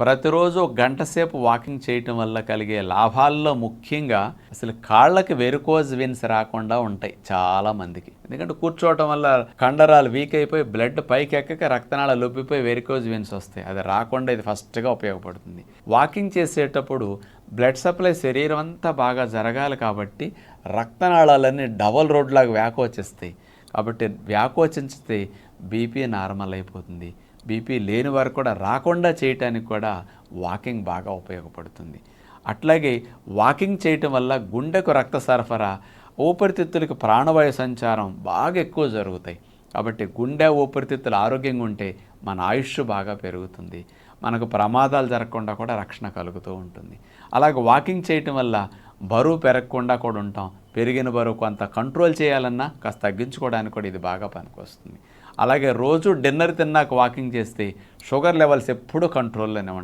ప్రతిరోజు గంట సేపు వాకింగ్ చేయటం వల్ల కలిగే లాభాల్లో ముఖ్యంగా అసలు కాళ్ళకి వెరుకోజ్ విన్స్ రాకుండా ఉంటాయి చాలా మందికి. ఎందుకంటే కూర్చోవటం వల్ల కండరాలు వీక్ అయిపోయి బ్లడ్ పైకి ఎక్కక రక్తనాళాలు లొబ్బిపోయి వెరికోజ్ విన్స్ వస్తాయి. అది రాకుండా ఇది ఫస్ట్గా ఉపయోగపడుతుంది. వాకింగ్ చేసేటప్పుడు బ్లడ్ సప్లై శరీరం అంతా బాగా జరగాలి కాబట్టి రక్తనాళాలన్నీ డబల్ రోడ్లాగా వ్యాకోచిస్తాయి. కాబట్టి వ్యాకోచించితే బీపీ నార్మల్ అయిపోతుంది. బీపీ లేని వారు కూడా రాకుండా చేయటానికి కూడా వాకింగ్ బాగా ఉపయోగపడుతుంది. అట్లాగే వాకింగ్ చేయటం వల్ల గుండెకు రక్త సరఫరా ఊపిరితిత్తులకు ప్రాణవాయు సంచారం బాగా ఎక్కువ జరుగుతాయి. కాబట్టి గుండె ఊపిరితిత్తులు ఆరోగ్యంగా ఉంటే మన ఆయుష్ బాగా పెరుగుతుంది. మనకు ప్రమాదాలు జరగకుండా కూడా రక్షణ కలుగుతూ ఉంటుంది. అలాగే వాకింగ్ చేయటం వల్ల బరువు పెరగకుండా కూడా ఉంటాం. పెరిగిన బరువు కొంత కంట్రోల్ చేయాలన్నా కాస్త తగ్గించుకోవడానికి కూడా ఇది బాగా పనికొస్తుంది. అలాగే రోజు డిన్నర్ తిన్నాక వాకింగ్ చేస్తే షుగర్ లెవెల్స్ ఎప్పుడూ కంట్రోల్లోనే ఉంటాయి.